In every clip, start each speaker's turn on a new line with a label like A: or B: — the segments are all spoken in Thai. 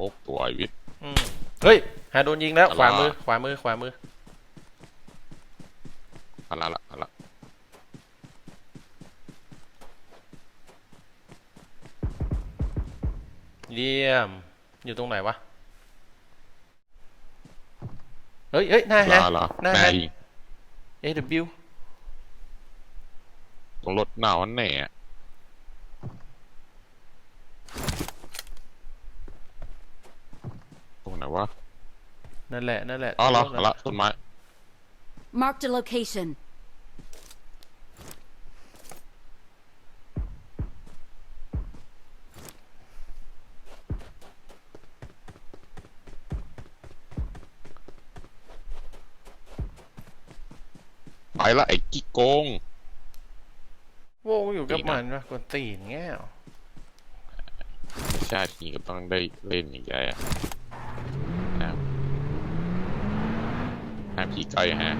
A: หกตัวไอ้วิทย์
B: อืมเฮ้ยหาโดนยิงแล้ว
A: อะไร
B: ขวามือ ขวามือ ขวามือ
A: เอาละละเอาละ
B: เยี่ยม อยู่ตรงไหนวะ เฮ้ยเฮ้ยหน้า
A: เหร
B: ฮะ
A: อเหรอ
B: หน้า
A: แม่
B: ฮะ
A: ยิง
B: AW
A: ตรงรถหน้าวันแน่อะตรงไหน วะ
B: นั่นแหละนั่นแหละ
A: อ๋อเหรอ
B: ตง
A: เอา
B: นั้น
A: ละต้นไม้
C: Marked a location.
A: ไปละไอ้กิ๊กโกง
B: โว้อยู่กับ
A: อีกนะ
B: มันวะกวนตีนแง่ว
A: ชาตินี้ก็ต้องได้เล่นอย่างไรอะนะครับ ห้ามผีใกล้ฮะ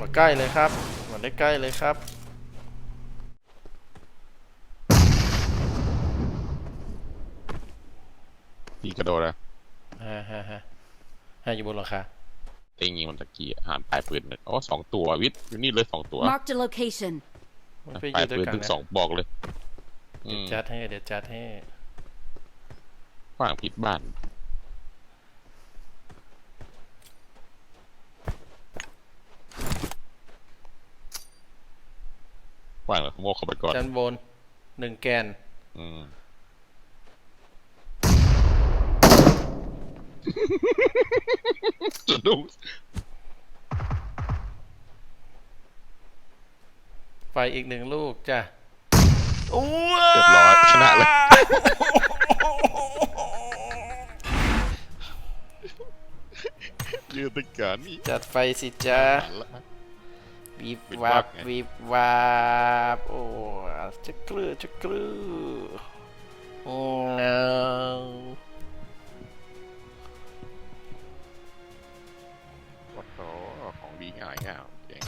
B: มาใกล้เลยครับมาได้ใกล้เลยครับ
A: ผีกระโดดอะ
B: ฮ่าฮ่าฮ่าฮ่าอยู่บนหลังคา
A: เต็งยิงมันตะกี้อะหานปลายปืนเลยอ๋อสองตัววิทย์อยู่นี่เลยสองตัว
C: Marked a location.
B: มันไป
A: ป
B: อ
A: ลาย
B: ยู่ด้วย
A: ปืน
B: กัน
A: ถึง
B: นะ
A: สองบอกเลยอืม
B: จัดให้เดี๋ยวจัดให้
A: ขวางผิดบ้าน วางแล้วขโมยเข้าไปก่อน
B: จันบนหนึ่งแกน
A: อืมจะดู
B: ไฟอีกหนึ่งลูกจ้ะอ้ว
A: เรียบร้อยชนะเลยยืนตะการนี่
B: จัดไฟสิจ้า
A: หันละ
B: วีบ
A: วับ
B: วีบวับโอ้จะกลือจะกลือโอ้โห
A: ของดีหายง่ายเจ๋ง